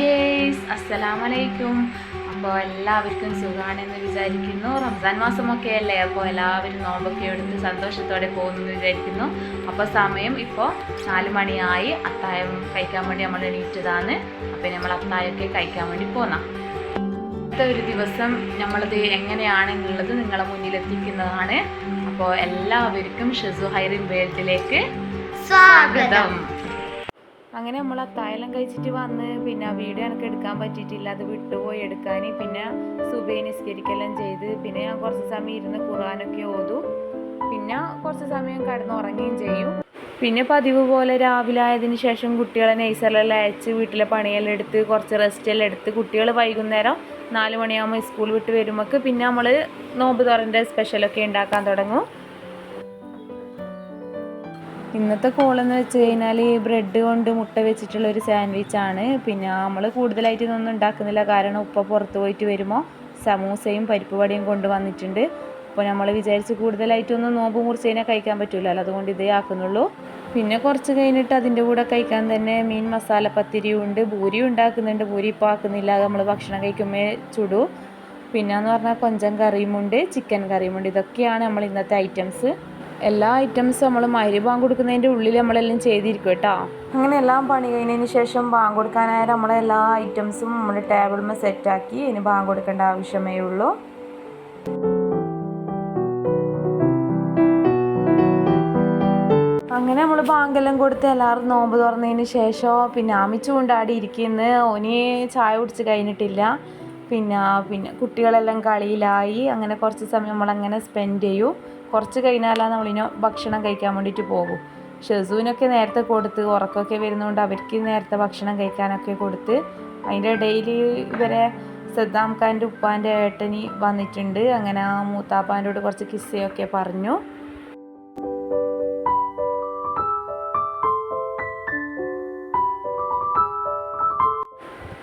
Guys അസ്സലാമലൈക്കും അപ്പോൾ എല്ലാവർക്കും സുഖമാണെന്ന് വിചാരിക്കുന്നു. റംസാൻ മാസമൊക്കെ അല്ലേ അപ്പോൾ എല്ലാവരും നോമ്പൊക്കെ എടുത്ത് സന്തോഷത്തോടെ പോകുന്നു എന്ന് വിചാരിക്കുന്നു. അപ്പോൾ സമയം ഇപ്പോൾ നാല് മണിയായി. അത്തായം കഴിക്കാൻ വേണ്ടി നമ്മൾ എണീറ്റതാണ്. അപ്പോൾ നമ്മൾ അത്തായമൊക്കെ കഴിക്കാൻ വേണ്ടി പോന്നാം. അടുത്ത ഒരു ദിവസം നമ്മളത് എങ്ങനെയാണെന്നുള്ളത് നിങ്ങളെ മുന്നിലെത്തിക്കുന്നതാണ് അപ്പോൾ എല്ലാവർക്കും ഷെസു ഹൈറിൻ വേൾഡിലേക്ക് സ്വാഗതം. അങ്ങനെ നമ്മൾ അത്തായെല്ലാം കഴിച്ചിട്ട് വന്ന് പിന്നെ വീഡിയോ എനിക്ക് എടുക്കാൻ പറ്റിയിട്ടില്ല. അത് വിട്ടുപോയി. എടുക്കാൻ പിന്നെ സുബൈ നിസ്കരിക്കെല്ലാം ചെയ്ത് പിന്നെ ഞാൻ കുറച്ച് സമയം ഇരുന്ന് ഖുറാനൊക്കെ ഓതു. പിന്നെ കുറച്ച് സമയം കിടന്ന് ഉറങ്ങുകയും ചെയ്യും. പിന്നെ പതിവ് പോലെ രാവിലെ ആയതിനു ശേഷം കുട്ടികളെ നെയ്സറിലെല്ലാം അയച്ച് വീട്ടിലെ പണിയെല്ലാം എടുത്ത് കുറച്ച് റെസ്റ്റ് എല്ലാം എടുത്ത് കുട്ടികൾ വൈകുന്നേരം നാല് മണിയാകുമ്പോൾ സ്കൂൾ വിട്ട് വരുമ്പോൾ പിന്നെ നമ്മൾ നോമ്പ് തുറന്റെ സ്പെഷ്യലൊക്കെ ഉണ്ടാക്കാൻ തുടങ്ങും. ഇന്നത്തെ കോളെന്ന് വെച്ച് കഴിഞ്ഞാൽ ബ്രെഡ് കൊണ്ട് മുട്ട വെച്ചിട്ടുള്ള ഒരു സാൻഡ്വിച്ച് ആണ്. പിന്നെ നമ്മൾ കൂടുതലായിട്ട് ഇതൊന്നും ഉണ്ടാക്കുന്നില്ല. കാരണം ഉപ്പ പുറത്ത് പോയിട്ട് വരുമ്പോൾ സമൂസയും പരിപ്പ് വടയും കൊണ്ടുവന്നിട്ടുണ്ട് അപ്പോൾ നമ്മൾ വിചാരിച്ച് കൂടുതലായിട്ടൊന്നും നോമ്പ് മുറിച്ചതിനെ കഴിക്കാൻ പറ്റില്ലല്ലോ അതുകൊണ്ട് ഇതേ ആക്കുന്നുള്ളൂ. പിന്നെ കുറച്ച് കഴിഞ്ഞിട്ട് അതിന്റെ കൂടെ കഴിക്കാൻ തന്നെ മീൻ മസാല പത്തിരിയും ഉണ്ട്. ഭൂരി ഉണ്ടാക്കുന്നുണ്ട്. ഭൂരി ഇപ്പോൾ ആക്കുന്നില്ല. നമ്മൾ ഭക്ഷണം കഴിക്കുമ്പോൾ ചുടു. പിന്നെന്ന് പറഞ്ഞാൽ കൊഞ്ചം കറിയുമുണ്ട് ചിക്കൻ കറിയുമുണ്ട് ഇതൊക്കെയാണ് നമ്മൾ ഇന്നത്തെ ഐറ്റംസ് എല്ലാ ഐറ്റംസും നമ്മൾ മരി ബാങ്ക് കൊടുക്കുന്നതിന്റെ ഉള്ളിൽ നമ്മളെല്ലാം ചെയ്തിരിക്കും കേട്ടോ. അങ്ങനെ എല്ലാം പണി കഴിഞ്ഞതിന് ശേഷം ബാങ്ക് കൊടുക്കാനായ നമ്മളെ എല്ലാ ഐറ്റംസും നമ്മൾ ടേബിളിൽ സെറ്റാക്കി ഇനി ബാങ്ക് കൊടുക്കേണ്ട ആവശ്യമേ ഉള്ളൂ. അങ്ങനെ നമ്മൾ ബാങ്കെല്ലാം കൊടുത്ത് എല്ലാവരും നോമ്പ് തുറന്നതിന് ശേഷം പിന്നെ ആമിച്ചു കൊണ്ടാടി ഇരിക്കുന്നു. ചായ കുടിച്ച് കഴിഞ്ഞിട്ടില്ല. പിന്നെ പിന്നെ കുട്ടികളെല്ലാം കളിയിലായി. അങ്ങനെ കുറച്ച് സമയം നമ്മളങ്ങനെ സ്പെൻഡ് ചെയ്യും. കുറച്ച് കഴിഞ്ഞാലാണ് നമ്മളിനോ ഭക്ഷണം കഴിക്കാൻ വേണ്ടിയിട്ട് പോകും. ഷെസൂനൊക്കെ നേരത്തെ കൊടുത്ത് ഉറക്കമൊക്കെ വരുന്നതുകൊണ്ട് അവർക്ക് നേരത്തെ ഭക്ഷണം കഴിക്കാനൊക്കെ കൊടുത്ത് അതിന്റെ ഇടയിൽ ഇവരെ സദ്ദാം ഖാന്റെ ഉപ്പാന്റെ ഏട്ടനി വന്നിട്ടുണ്ട്. അങ്ങനെ ആ മൂത്താപ്പാന്റെ കൂടെ കുറച്ച് കിസ്സയൊക്കെ പറഞ്ഞു.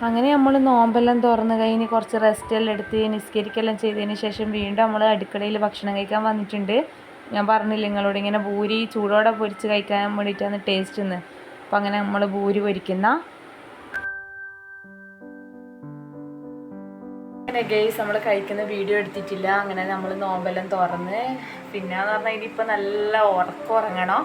അങ്ങനെ നമ്മൾ നോമ്പെല്ലാം തുറന്ന് കഴിഞ്ഞ് കുറച്ച് റെസ്റ്റ് എല്ലാം എടുത്ത് നിസ്കരിക്കെല്ലാം ചെയ്തതിന് ശേഷം വീണ്ടും നമ്മൾ അടുക്കളയിൽ ഭക്ഷണം കഴിക്കാൻ വന്നിട്ടുണ്ട്. ഞാൻ പറഞ്ഞില്ല നിങ്ങളോട് ഇങ്ങനെ ഭൂരി ചൂടോടെ പൊരിച്ച് കഴിക്കാൻ വേണ്ടിയിട്ടാണ് ടേസ്റ്റ് എന്ന് അപ്പം അങ്ങനെ നമ്മൾ ഭൂരി പൊരിക്കുന്ന. അങ്ങനെ ഗെയ്സ് നമ്മൾ കഴിക്കുന്ന വീഡിയോ എടുത്തിട്ടില്ല. അങ്ങനെ നമ്മൾ നോമ്പെല്ലാം തുറന്ന്. പിന്നെ എന്ന് പറഞ്ഞാൽ ഇനിയിപ്പോൾ നല്ല ഉറക്കം ഉറങ്ങണം.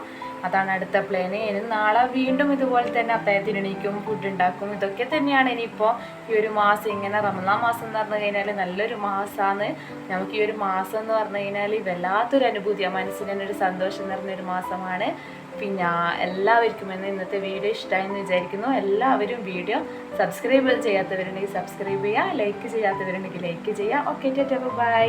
അതാണ് അടുത്ത പ്ലാന് ഇനി നാളെ വീണ്ടും ഇതുപോലെ തന്നെ അത്തായത്തിന് എണീക്കും ഫുഡ് ഉണ്ടാക്കും. ഇതൊക്കെ തന്നെയാണ് ഇനിയിപ്പോൾ ഈ ഒരു മാസം. ഇങ്ങനെ റമദാൻ മാസം എന്ന് പറഞ്ഞു കഴിഞ്ഞാൽ നല്ലൊരു മാസമാണ് നമുക്ക് ഈ ഒരു മാസം എന്ന് പറഞ്ഞു കഴിഞ്ഞാൽ വല്ലാത്തൊരു അനുഭൂതിയാണ് മനസ്സിന് തന്നെ ഒരു സന്തോഷം നിറഞ്ഞൊരു മാസമാണ്. പിന്നെ എല്ലാവർക്കും എന്നെ ഇന്നത്തെ വീഡിയോ ഇഷ്ടമായെന്ന് വിചാരിക്കുന്നു. എല്ലാവരും വീഡിയോ സബ്സ്ക്രൈബ് ചെയ്യാത്തവരുണ്ടെങ്കിൽ സബ്സ്ക്രൈബ് ചെയ്യുക ലൈക്ക് ചെയ്യാത്തവരുണ്ടെങ്കിൽ ലൈക്ക് ചെയ്യുക. Okay bye